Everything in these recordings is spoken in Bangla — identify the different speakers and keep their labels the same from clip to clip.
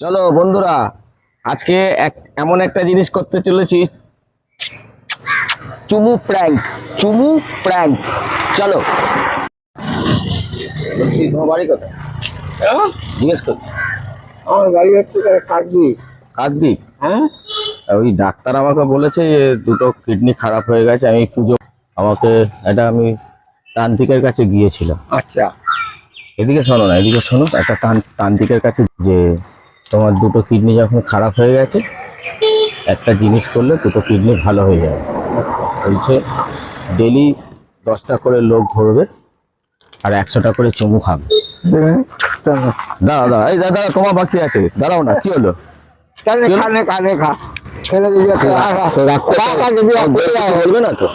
Speaker 1: চলো বন্ধুরা আজকে এক এমন একটা জিনিস করতে চলেছি। চুমু প্র্যাঙ্ক চুমু প্র্যাঙ্ক। চলো। বাড়ি কোথায়? জিজ্ঞেস করছি।
Speaker 2: আমার গাড়ি একটু কাটবি
Speaker 1: কাকদ্বীপ।
Speaker 2: হ্যাঁ?
Speaker 1: ওই ডাক্তার আমাকে বলেছে যে দুটো কিডনি খারাপ হয়ে গেছে আমি পুজো আমাকে এটা আমি তান্ত্রিকের কাছে গিয়েছিলাম।
Speaker 2: আচ্ছা।
Speaker 1: এদিকে শোনো না এদিকে শোনো একটা তান- তান্ত্রিকের কাছে যে তোমার দুটো কিডনি যখন খারাপ হয়ে গেছে একটা জিনিস করলে দুটো কিডনি ভালো হয়ে যাবে। বলছে ডেলি দশটা করে লোক ধরবে আর একশোটা করে চুমু খাবে। দাঁড়া দাঁড়া এই দাদা তোমার বাকি আছে। দাঁড়াও না কি হলো?
Speaker 2: খা দিদি রাখা।
Speaker 1: তো রাখতে বলবে না তো।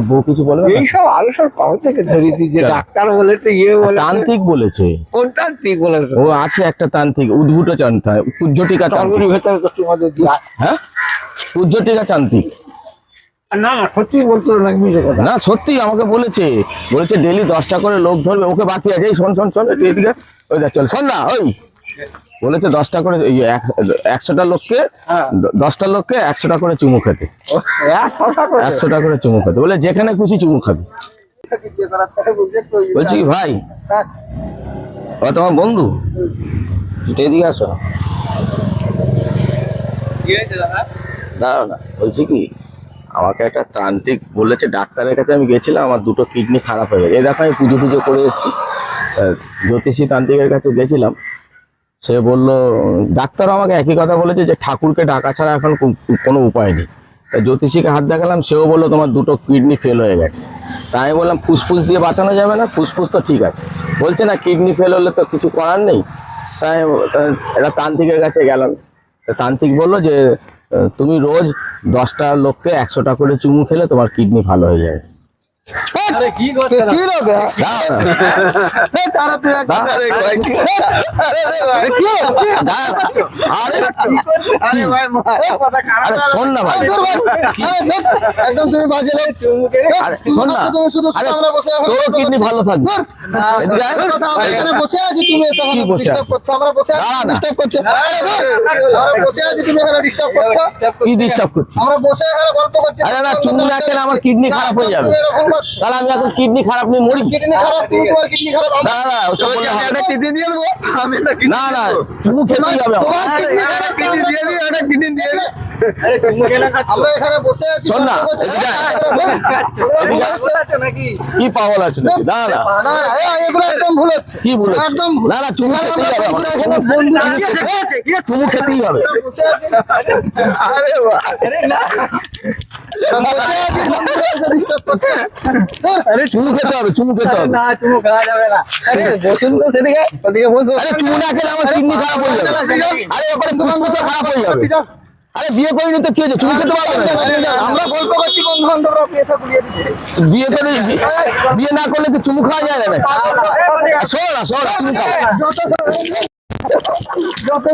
Speaker 1: বউ কিছু
Speaker 2: এইসব আলোচনা কবে থেকে ধরেছি যে ডাক্তার বলে তো ইয়ে বলে
Speaker 1: তান্ত্রিক বলেছে।
Speaker 2: কোন তান্ত্রিক বলেছে?
Speaker 1: ও আছে একটা তান্ত্রিক উদ্ভুত তান্ত্রিক পুজ্জটিকা তান্ত্রিক।
Speaker 2: ভেতরে তো তোমাদের
Speaker 1: হ্যাঁ? তান্ত্রিক।
Speaker 2: না সত্যি বলতো কথা।
Speaker 1: না সত্যি আমাকে বলেছে। বলেছে ডেলি দশটা করে লোক ধরবে ওকে বাকি আছে শোন শোন শোন এদিকে। ওই দেখ চল শোন না ওই। বলেছে দশটা করে একশোটা লোককে
Speaker 2: হ্যাঁ।
Speaker 1: দশটা লোককে একশোটা করে চুমু খেতে। একশোটা করে? চুমু খেতে। বলে যেখানে খুশি চুমু খাবি। বলছি কি ভাই। ও তোমার বন্ধু? এদিকে আসো। দাঁড়াও না বলছি কি? আমাকে একটা তান্ত্রিক বলেছে ডাক্তারের কাছে আমি গেছিলাম আমার দুটো কিডনি খারাপ হয়ে গেছে। এই দেখো আমি পুজো টুজো করে এসেছি। জ্যোতিষী তান্ত্রিকের কাছে গেছিলাম। সে বলল, ডাক্তার আমাকে একই কথা বলেছে যে ঠাকুরকে ডাকা ছাড়া এখন কোনো উপায় নেই। তা জ্যোতিষীকে হাত দেখালাম, সেও বলল, তোমার দুটো কিডনি ফেল হয়ে গেছে। তাই আমি বললাম, ফুসফুস দিয়ে বাঁচানো যাবে না, ফুসফুস তো ঠিক আছে। বলছে, না, কিডনি ফেল হলে তো কিছু করার নেই। তাই একটা তান্ত্রিকের কাছে গেলাম। তান্ত্রিক বলল যে, তুমি রোজ দশটা লোককে একশোটা করে চুমু খেলে তোমার কিডনি ভালো হয়ে যাবে
Speaker 2: কি করছে কি লোক
Speaker 1: না।
Speaker 2: তারা তুই এক-
Speaker 1: দাঁড়াও। আরে
Speaker 2: আরে ভাই কথা খারাপ
Speaker 1: আরে শোন না ভাই।
Speaker 2: একদম তুমি বাজে লোক।
Speaker 1: আরে শোন না।
Speaker 2: তুমি শুধু আমরা বসে এখন
Speaker 1: তোর কিডনি ভালো থাকবে
Speaker 2: আমরা এখানে বসে আছি তুমি এসে ডিস্টার্ব করছ। আমরা বসে আছি ডিস্টার্ব করছ। আমরা বসে আছি তুমি এখানে ডিস্টার্ব করছ।
Speaker 1: কি ডিস্টার্ব
Speaker 2: আমরা বসে এখানে গল্প করছি
Speaker 1: আরে না আমার কিডনি খারাপ হয়ে যাবে। তাহলে আমি এখন কিডনি খারাপ নিয়ে মরি।
Speaker 2: কিডনি খারাপ তুমি তোমার কিডনি খারাপ
Speaker 1: না না ওসব বললে হবে না।
Speaker 2: কিডনি দিয়ে দেবো আমি একটা
Speaker 1: না না চুমু খেতেই হবে
Speaker 2: তোমার কিডনি খারাপ কিডনি দিয়ে দিই একটা কিডনি দিয়ে দিই আমরা এখানে বসে আছি
Speaker 1: শোন না,
Speaker 2: ভুল।
Speaker 1: কি পাগল আছে না না।
Speaker 2: না, না, এ- এগুলো একদম ভুল হচ্ছে।
Speaker 1: কি বলে
Speaker 2: একদম ভুল।
Speaker 1: না না চুমু খেতেই হবে।
Speaker 2: বন্ধু?
Speaker 1: চুমু খেতেই হবে।
Speaker 2: আছি। আরে বাহ।
Speaker 1: আরে চুমু খেতে হবে চুমু খেতে হবে
Speaker 2: না, চুমু খাওয়া যাবে না। বসুন তো সেদিকে, ওদিকে বসুন।
Speaker 1: আরে চুমু না খেলে আমার কিডনি খারাপ হয়ে যাবে আরে এবারে ফুসফুসও খারাপ হয়ে যাবে আরে বিয়ে করিনি তো কি হয়েছে চুমু খেতে পারবে না
Speaker 2: আমরা গল্প করছি বন্ধু বান্ধবরা পেশা কুড়িয়ে দিচ্ছে
Speaker 1: বিয়ে করে বিয়ে না করলে কি চুমু খাওয়া যায় না শোন না চুমু খাও
Speaker 2: যত